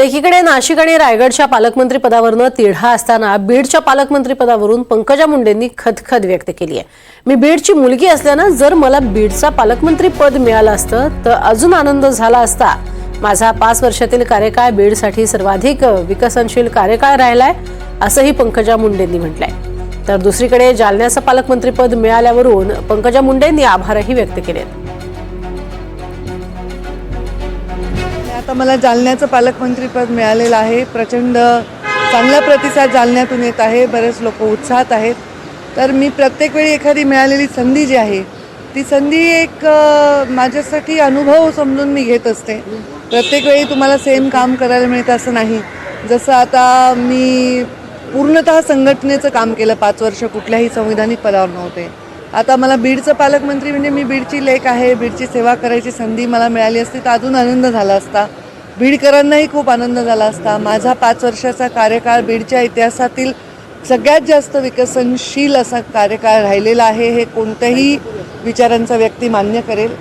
तर एकीकडे नाशिक आणि रायगडच्या पालकमंत्री पदावरनं तिढा असताना बीडच्या पालकमंत्री पदावरून पंकजा मुंडेंनी खदखद व्यक्त केली आहे. मी बीडची मुलगी असल्यानं जर मला बीडचा पालकमंत्री पद मिळालं असतं तर अजून आनंद झाला असता. माझा पाच वर्षातील कार्यकाळ बीडसाठी सर्वाधिक विकसनशील कार्यकाळ राहिलाय असंही पंकजा मुंडेंनी म्हटलंय. तर दुसरीकडे जालन्याचं पालकमंत्रीपद मिळाल्यावरून पंकजा मुंडेंनी आभारही व्यक्त केलेत. आता मला जालन्याचं पालकमंत्रीपद मिळालेलं आहे. प्रचंड चांगला प्रतिसाद जालन्यातून येत आहे. बरेच लोक उत्साहात आहेत. तर मी प्रत्येक वेळी एखादी मिळालेली संधी जी आहे ती संधी एक माझ्यासाठी अनुभव समजून मी घेत असते. प्रत्येक वेळी तुम्हाला सेम काम करायला मिळतं असं नाही. जसं आता मी पूर्णतः संघटनेचं काम केलं पाच वर्ष कुठल्याही संविधानिक पदावर नव्हते. आता मला बीडचं पालकमंत्री म्हणजे मी बीडची लेख आहे बीडची सेवा करायची संधी मला मिळाली असती तर अजून आनंद झाला असता. बीडकरांनाही खूप आनंद झाला असता. माझा पाच वर्षाचा कार्यकाळ बीडच्या इतिहासातील सगळ्यात जास्त विकसनशील असा कार्यकाळ राहिलेला आहे हे कोणत्याही विचारांचा व्यक्ती मान्य करेल.